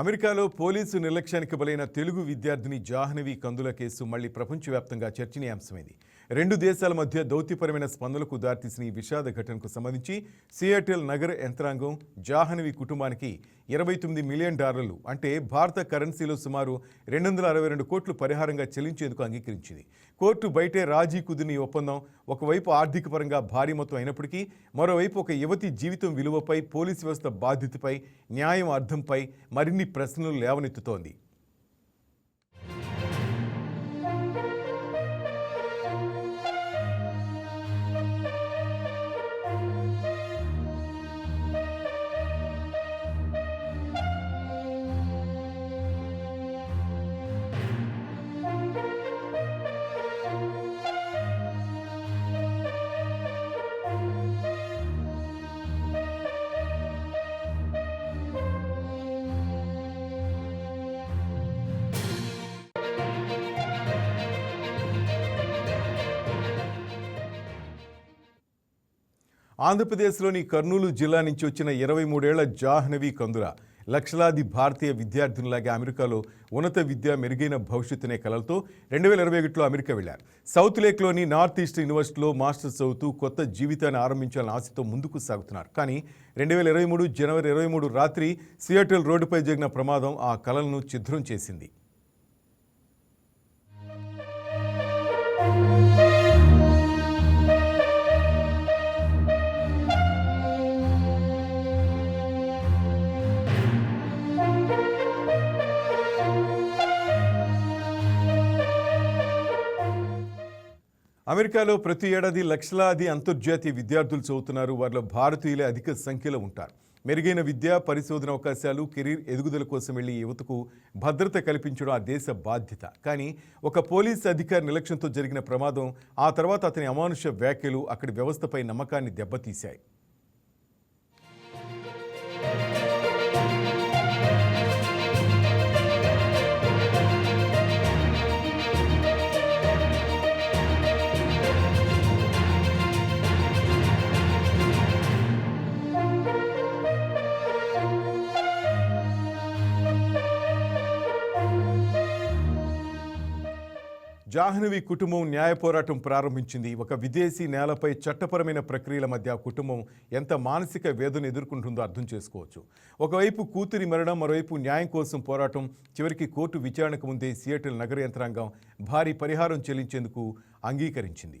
అమెరికాలో పోలీసు నిర్లక్ష్యానికి బలైన తెలుగు విద్యార్థిని జాహ్నవి కందుల కేసు మళ్ళీ ప్రపంచవ్యాప్తంగా చర్చనీయాంశమైంది. రెండు దేశాల మధ్య దౌత్యపరమైన స్పందనకు దారితీసిన ఈ విషాద ఘటనకు సంబంధించి సియాటెల్ నగర యంత్రాంగం జాహ్నవి కుటుంబానికి ఇరవై తొమ్మిది మిలియన్ డాలర్లు అంటే భారత కరెన్సీలో సుమారు రెండు వందల అరవై రెండు కోట్లు పరిహారంగా చెల్లించేందుకు అంగీకరించింది. కోర్టు బయటే రాజీ కుదిరిన ఈ ఒప్పందం ఒకవైపు ఆర్థిక పరంగా భారీ మొత్తం అయినప్పటికీ మరోవైపు ఒక యువతి జీవితం విలువపై పోలీసు వ్యవస్థ బాధ్యతపై న్యాయం అర్థంపై మరిన్ని ప్రశ్నలు లేవనెత్తుతోంది. ఆంధ్రప్రదేశ్లోని కర్నూలు జిల్లా నుంచి వచ్చిన ఇరవై మూడేళ్ళ జాహ్నవి కందుల లక్షలాది భారతీయ విద్యార్థినులాగే అమెరికాలో ఉన్నత విద్య మెరుగైన భవిష్యత్తు అనే కలలతో రెండు వేల ఇరవై ఒకటిలో అమెరికా వెళ్ళారు సౌత్ లేక్లోని నార్త్ ఈస్ట్ యూనివర్సిటీలో మాస్టర్స్ చదువుతూ కొత్త జీవితాన్ని ఆరంభించాలని ఆశతో ముందుకు సాగుతున్నారు. కానీ రెండు వేల ఇరవై మూడు జనవరి ఇరవై మూడు రాత్రి సియాటల్ రోడ్డుపై జరిగిన ప్రమాదం ఆ కలలను ఛిద్రం చేసింది. అమెరికాలో ప్రతి ఏడాది లక్షలాది అంతర్జాతీయ విద్యార్థులు చదువుతున్నారు. వారిలో భారతీయులే అధిక సంఖ్యలో ఉంటారు. మెరుగైన విద్య పరిశోధన అవకాశాలు కెరీర్ ఎదుగుదల కోసం వెళ్ళి యువతకు భద్రత కల్పించడం ఆ దేశ బాధ్యత. కానీ ఒక పోలీస్ అధికారి నిర్లక్ష్యంతో జరిగిన ప్రమాదం ఆ తర్వాత అతని అమానుష వ్యాఖ్యలు అక్కడి వ్యవస్థపై నమ్మకాన్ని దెబ్బతీశాయి. జాహ్నవి కుటుంబం న్యాయ పోరాటం ప్రారంభించింది. ఒక విదేశీ నేలపై చట్టపరమైన ప్రక్రియల మధ్య కుటుంబం ఎంత మానసిక వేదన ఎదుర్కొంటుందో అర్థం చేసుకోవచ్చు. ఒకవైపు కూతురి మరణం మరోవైపు న్యాయం కోసం పోరాటం చివరికి కోర్టు విచారణకు ముందే సియేటల్ నగర యంత్రాంగం భారీ పరిహారం చెల్లించేందుకు అంగీకరించింది.